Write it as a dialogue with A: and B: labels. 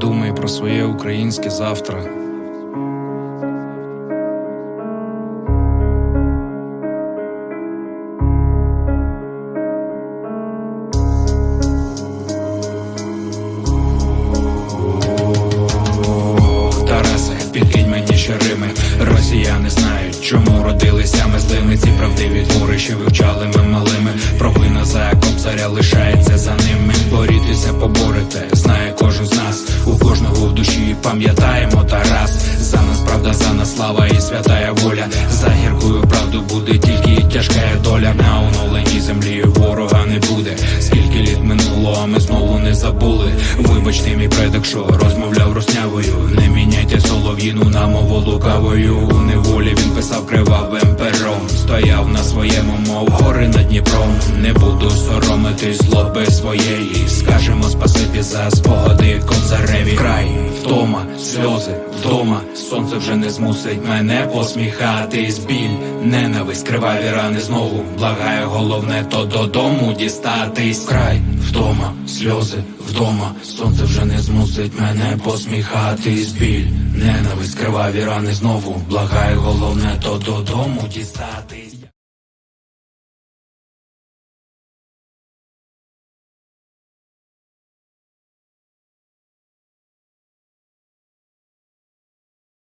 A: Думай про своє українське завтра. Росіяни знають, чому родилися ми злими. Ці правдиві твори, що вивчали ми малими. Провина за кобзаря лишається за ними. Борітися, поборете, пам'ятаємо Тарас. За нас правда, за нас слава і святая воля. За гіркою правду буде тільки тяжка доля. На оновленій землі ворога не буде. Скільки літ минуло, а ми знову не забули. Вибачте, мій предок, що розмовляв руснявою Не міняйте солов'їну на мову лукавою. У неволі він писав кривавим пером. Стояв на своєму, мов гори над Дніпром. Не буду соромитись злоби своєї. Скажемо спасибі за спогади кобзареві Край, втома, сльози, вдома. Сонце вже не змусить мене посміхатись. Біль, ненависть, криваві рани. Знову Благаю, головне то додому дістатись. Край, вдома, сльози, вдома. Сонце вже не змусить мене посміхатись. Біль, ненависть, криваві рани. Знову Благаю, головне то додому дістатись